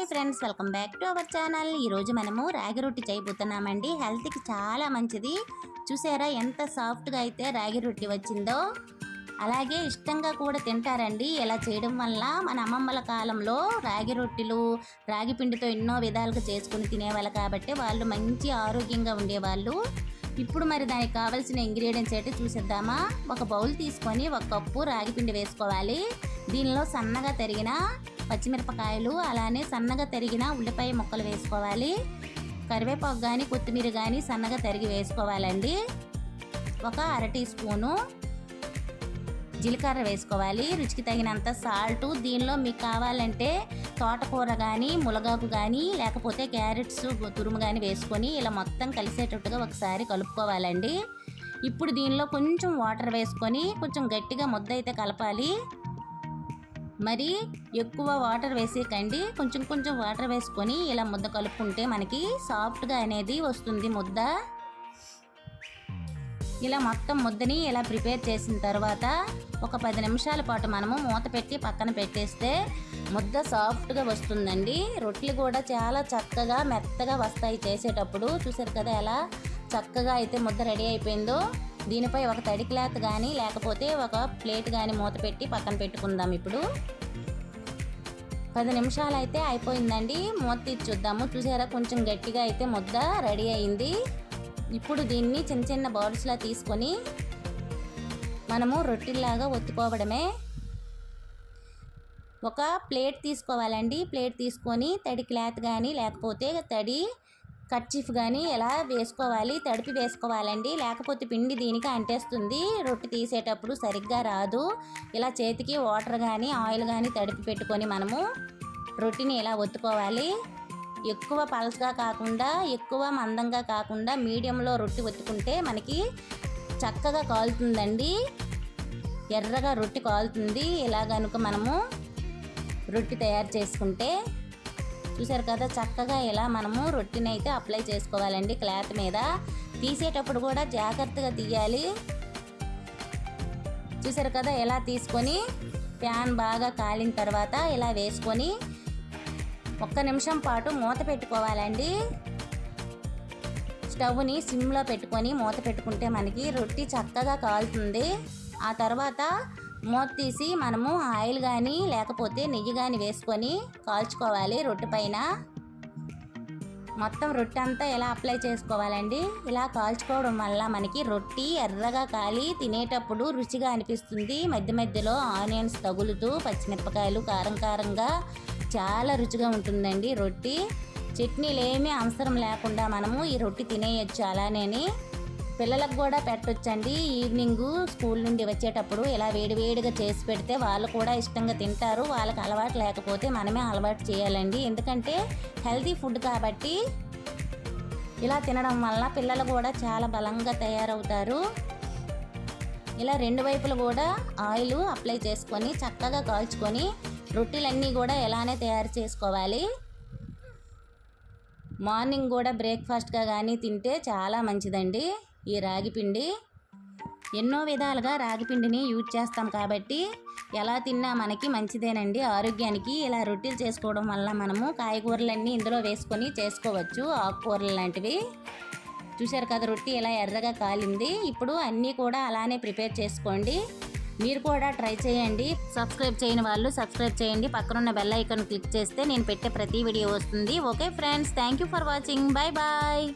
Hi friends welcome back to our channel. ఈరోజు మనము రాగి రొట్టి చేయబోతున్నామండి. హెల్త్కి చాలా మంచిది. చూసారా ఎంత సాఫ్ట్గా అయితే రాగి రొట్టి వచ్చిందో. అలాగే ఇష్టంగా కూడా తింటారండి. ఇలా చేయడం వల్ల మన అమ్మమ్మల కాలంలో రాగి రొట్టెలు రాగి పిండితో ఎన్నో విధాలుగా చేసుకుని తినేవాళ్ళు కాబట్టి వాళ్ళు మంచి ఆరోగ్యంగా ఉండేవాళ్ళు. ఇప్పుడు మరి దానికి కావాల్సిన ఇంగ్రీడియంట్స్ ఏంటి చూసేద్దామా. ఒక బౌల్ తీసుకొని ఒక కప్పు రాగి పిండి వేసుకోవాలి. దీనిలో సన్నగా తరిగిన పచ్చిమిరపకాయలు అలానే సన్నగా తరిగిన ఉల్లిపాయ ముక్కలు వేసుకోవాలి. కరివేపాకు కానీ కొత్తిమీర కానీ సన్నగా తరిగి వేసుకోవాలండి. ఒక అర టీ స్పూను జీలకర్ర వేసుకోవాలి. రుచికి తగినంత సాల్ట్. దీనిలో మీకు కావాలంటే తోటకూర కానీ ములగాకు కానీ లేకపోతే క్యారెట్స్ తురుము కానీ వేసుకొని ఇలా మొత్తం కలిసేటట్టుగా ఒకసారి కలుపుకోవాలండి. ఇప్పుడు దీనిలో కొంచెం వాటర్ వేసుకొని కొంచెం గట్టిగా ముద్ద అయితే కలపాలి. మరి ఎక్కువ వాటర్ వేసేకండి కొంచెం కొంచెం వాటర్ వేసుకొని ఇలా ముద్ద కలుపుకుంటే మనకి సాఫ్ట్గా అనేది వస్తుంది ముద్ద. ఇలా మొత్తం ముద్దని ఇలా ప్రిపేర్ చేసిన తర్వాత ఒక పది నిమిషాల పాటు మనము మూత పెట్టి పక్కన పెట్టేస్తే ముద్ద సాఫ్ట్గా వస్తుందండి. రొట్టెలు కూడా చాలా చక్కగా మెత్తగా వస్తాయి చేసేటప్పుడు. చూసారు కదా ఎలా? చక్కగా అయితే ముద్ద రెడీ అయిపోయిందో దీనిపై ఒక తడి క్లాత్ కానీ లేకపోతే ఒక ప్లేట్ కానీ మూత పెట్టి పక్కన పెట్టుకుందాం ఇప్పుడు. పది నిమిషాలు అయితే అయిపోయిందండి. మూత తీసి చూద్దాము. చూసారా కొంచెం గట్టిగా అయితే ముద్ద రెడీ అయింది. ఇప్పుడు దీన్ని చిన్న చిన్న బౌల్స్లా తీసుకొని మనము రొట్టెల్లాగా ఒత్తుకోవడమే. ఒక ప్లేట్ తీసుకోవాలండి. ప్లేట్ తీసుకొని తడి క్లాత్ కానీ లేకపోతే తడి కర్చీఫ్ కానీ ఎలా వేసుకోవాలి తడిపి వేసుకోవాలండి. లేకపోతే పిండి దీనికి అంటేస్తుంది. రొట్టె తీసేటప్పుడు సరిగ్గా రాదు. ఇలా చేతికి వాటర్ కానీ ఆయిల్ కానీ తడిపి పెట్టుకొని మనము రొట్టెని ఇలా ఒత్తుకోవాలి? ఎక్కువ పలసగా కాకుండా ఎక్కువ మందంగా కాకుండా మీడియంలో రొట్టె ఒత్తుకుంటే మనకి చక్కగా కాలుతుందండి. ఎర్రగా రొట్టె కాలుతుంది. ఇలా కనుక మనము రొట్టె తయారు చేసుకుంటే చూసారు కదా చక్కగా ఇలా మనము రొట్టెని అయితే అప్లై చేసుకోవాలండి క్లాత్ మీద. తీసేటప్పుడు కూడా జాగ్రత్తగా తీయాలి. చూసారు కదా ఎలా తీసుకొని ప్యాన్ బాగా కాలిన తర్వాత ఇలా వేసుకొని ఒక్క నిమిషం పాటు మూత పెట్టుకోవాలండి. స్టవ్ని సిమ్లో పెట్టుకొని మూత పెట్టుకుంటే మనకి రొట్టి చక్కగా కాలుతుంది. ఆ తర్వాత మూత తీసి మనము ఆయిల్ కానీ లేకపోతే నెయ్యి కానీ వేసుకొని కాల్చుకోవాలి రొట్టె పైన. మొత్తం రొట్టె అంతా ఎలా అప్లై చేసుకోవాలండి? ఇలా కాల్చుకోవడం వల్ల మనకి రొట్టి ఎర్రగా కాలి తినేటప్పుడు రుచిగా అనిపిస్తుంది. మధ్య మధ్యలో ఆనియన్స్ తగులుతూ పచ్చిమిరపకాయలు కారం కారంగా చాలా రుచిగా ఉంటుందండి రొట్టి. చట్నీలు ఏమీ అవసరం లేకుండా మనము ఈ రొట్టి తినేయచ్చు అలానే పిల్లలకు కూడా పెట్టొచ్చండి. ఈవినింగ్ స్కూల్ నుండి వచ్చేటప్పుడు ఇలా వేడివేడిగా చేసి పెడితే వాళ్ళు కూడా ఇష్టంగా తింటారు. వాళ్ళకి అలవాటు లేకపోతే మనమే అలవాటు చేయాలండి. ఎందుకంటే హెల్తీ ఫుడ్ కాబట్టి ఇలా తినడం వల్ల పిల్లలు కూడా చాలా బలంగా తయారవుతారు. ఇలా రెండు వైపులు కూడా ఆయిల్ అప్లై చేసుకొని చక్కగా కాల్చుకొని రొట్టెలన్నీ కూడా ఎలానే తయారు చేసుకోవాలి. మార్నింగ్ కూడా బ్రేక్ఫాస్ట్గా కానీ తింటే చాలా మంచిదండి. ఈ రాగిపిండి ఎన్నో విధాలుగా రాగిపిండిని యూజ్ చేస్తాం కాబట్టి ఎలా తిన్నా మనకి మంచిదేనండి. ఆరోగ్యానికి ఇలా రొట్టెలు చేసుకోవడం వల్ల మనము కాయగూరలన్నీ ఇందులో వేసుకొని చేసుకోవచ్చు. ఆకుకూరలు లాంటివి. చూశారు కదా రొట్టి ఇలా ఎర్రగా కాలింది. ఇప్పుడు అన్నీ కూడా అలానే ప్రిపేర్ చేసుకోండి. మీరు కూడా ట్రై చేయండి. సబ్స్క్రైబ్ చేయని వాళ్ళు సబ్స్క్రైబ్ చేయండి. పక్కనున్న బెల్ ఐకాన్ క్లిక్ చేస్తే నేను పెట్టే ప్రతి వీడియో వస్తుంది. Okay friends thank you for watching. Bye bye.